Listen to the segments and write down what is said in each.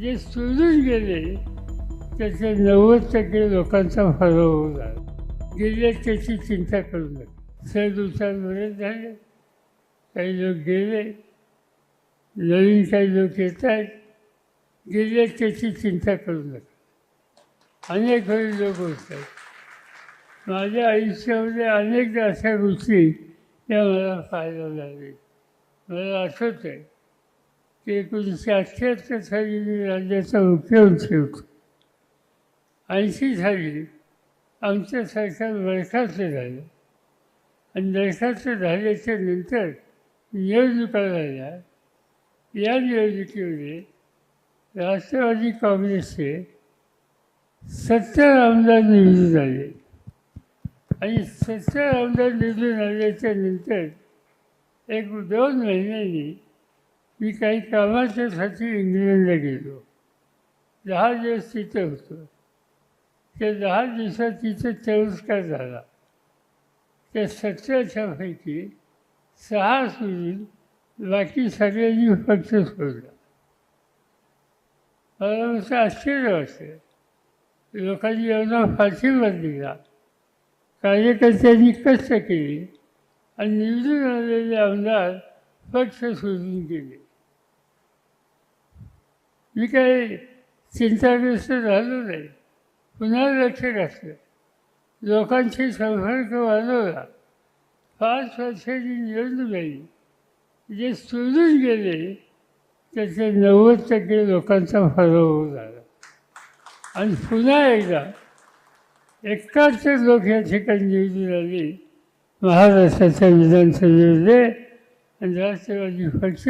जे सोडून गेले त्याचे नव्वद टक्के लोकांचा फरक होऊन गेले त्याची चिंता करू नका सर दुसऱ्या बरेच झाले काही लोक गेले नवीन काही लोक येत आहेत गेले त्याची चिंता करू नका. अनेक वेळी लोक होत आहेत माझ्या आयुष्यामध्ये अनेकदा अशा गोष्टी या मला पाहायला लागले मला आठवत आहे एकोणीसशे अठ्ठ्याहत्तर साली मी राज्याचा मुख्यमंत्री होतो ऐंशी साली आमचं सरकार बरखास्त झालं. आणि बरखास्त झाल्याच्यानंतर निवडणुका झाल्या या निवडणुकीमध्ये राष्ट्रवादी काँग्रेसचे सत्तर आमदार निवडून आले. आणि सत्तर आमदार निवडून आल्याच्यानंतर एक दोन महिन्यांनी मी काही कामाच्यासाठी इंग्लंडला गेलो. दहा दिवस तिथं होतो. त्या दहा दिवसात तिथं तिरस्कार झाला. त्या सत्तरच्या सहा सोडून बाकी सगळ्यांनी पक्ष सोडला. मला असं आश्चर्य वाटतं लोकांनी एवढा फाशीवर दिला. कार्यकर्त्यांनी कष्ट केले आणि निवडून आलेले आमदार पक्ष सोडून गेले. मी काही चिंताग्रस्त झालो नाही. पुन्हा लक्ष घातलं लोकांशी संपर्क वाढवला. पाच वर्षाची निवडणूक आली जे सोडून गेले त्याचे नव्वद टक्के लोकांचा फरक झाला. आणि पुन्हा एकदा एकाहत्तर लोक या ठिकाणी निवडून आले. महाराष्ट्राच्या विधानसभेमध्ये आणि राष्ट्रवादी पक्ष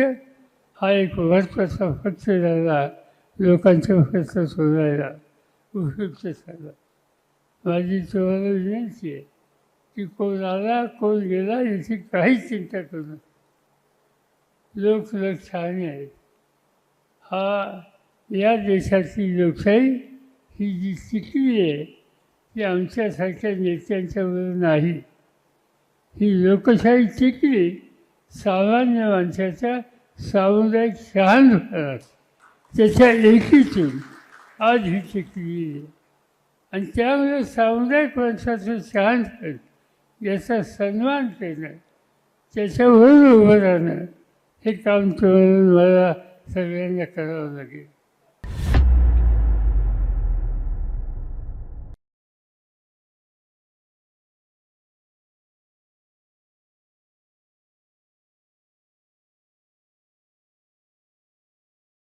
हा एक महत्त्वाचा पक्ष झाला. लोकांच्या प्रश्न सोडायला उपयुक्त झाला माझी तुम्हाला विनंती आहे की कोण आला कोण गेला याची काहीच चिंता करू नका. लोक लोक छान आहेत. हा या देशाची लोकशाही ही जी शिकली आहे ती आमच्यासारख्या नेत्यांच्यावर नाही. ही लोकशाही टिकली सामान्य माणसाच्या सामुदायिक शहाणपणात त्याच्या लेखीतून आज ही टिकली आहे आणि त्यामुळे सामुदायिक माणसाचं शहाणपण याचा सन्मान करणं त्याच्यावर उभं राहणं हे काम तुम्हाला मला सगळ्यांना करावं लागेल.